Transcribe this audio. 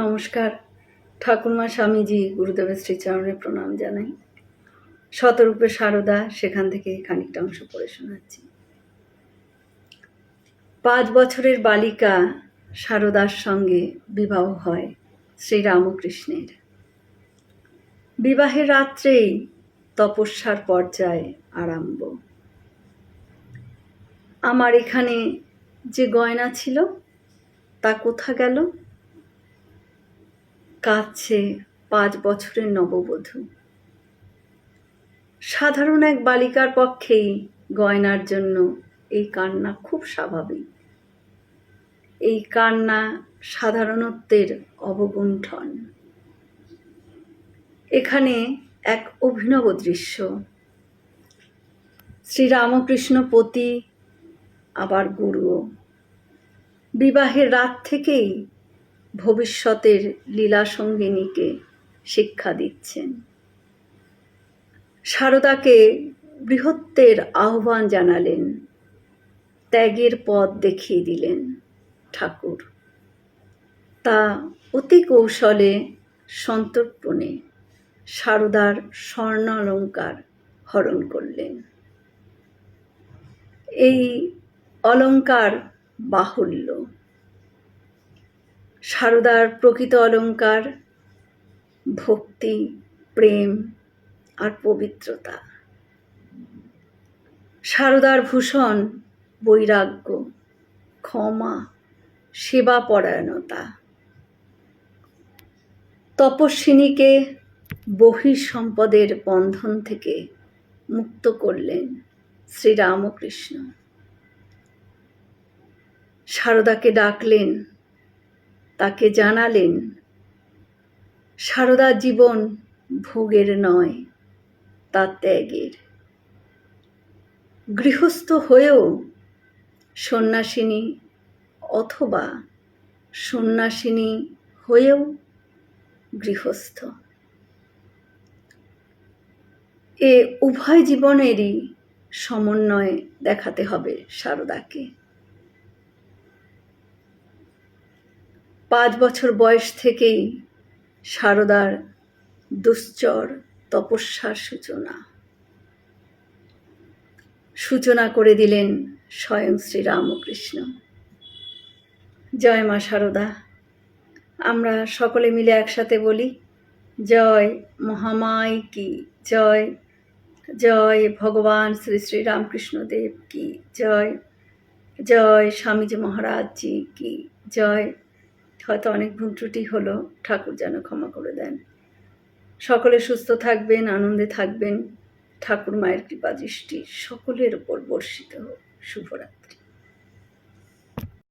নমস্কার। ঠাকুরমা স্বামীজি গুরুদেবের শ্রীচরণে প্রণাম জানাই। শতরূপে সারদা সেখান থেকে খানিকটা অংশ পড়ে শোনাচ্ছি। পাঁচ বছরের বালিকা সারদার সঙ্গে বিবাহ হয় শ্রীরামকৃষ্ণের। বিবাহের রাত্রেই তপস্যার পর্যায়ে আরম্ভ। আমার এখানে যে গয়না ছিল, তা কোথা গেল? কাঁদছে পাঁচ বছরের নববধূ। সাধারণ এক বালিকার পক্ষেই গয়নার জন্য এই কান্না খুব স্বাভাবিক। এই কান্না সাধারণত্বের অবগুণ্ঠন। এখানে এক অভিনব দৃশ্য। শ্রীরামকৃষ্ণ পতি, আবার গুরুও। বিবাহের রাত থেকেই ভবিষ্যতের লীলা সঙ্গিনীকে শিক্ষা দিচ্ছেন। সারদাকে বৃহত্বের আহ্বান জানালেন। ত্যাগের পথ দেখিয়ে দিলেন ঠাকুর। তা অতি কৌশলে সন্তর্পণে সারদার স্বর্ণ অলঙ্কার হরণ করলেন। এই অলঙ্কার বাহুল্য। সারদার প্রকৃত অলঙ্কার, ভক্তি, প্রেম আর পবিত্রতা। সারদার ভূষণ বৈরাগ্য, ক্ষমা, সেবা পরায়ণতা। তপস্বিনীকে বহিঃসম্পদের বন্ধন থেকে মুক্ত করলেন শ্রীরামকৃষ্ণ। সারদাকে ডাকলেন তাকে জানালেন সারদার জীবন ভোগের নয়, তা ত্যাগের। গৃহস্থ হয়েও সন্ন্যাসিনী অথবা সন্ন্যাসিনী হয়েও গৃহস্থ। এ উভয় জীবনেরই সমন্বয় দেখাতে হবে সারদাকে। পাঁচ বছর বয়স থেকেই সারদার দুশ্চর তপস্যার সূচনা। সূচনা করে দিলেন স্বয়ং শ্রীরামকৃষ্ণ। জয় মা সারদা। আমরা সকলে মিলে একসাথে বলি, জয় মহামাই কি, জয় জয় ভগবান শ্রী শ্রী রামকৃষ্ণদেব কি, জয় জয় স্বামীজি মহারাজজি কি, জয় হয়তো অনেক ভুল ত্রুটি হলো, ঠাকুর যেন ক্ষমা করে দেন। সকলে সুস্থ থাকবেন, আনন্দে থাকবেন। ঠাকুর মায়ের কৃপা দৃষ্টি সকলের উপর বর্ষিত হোক। শুভরাত্রি।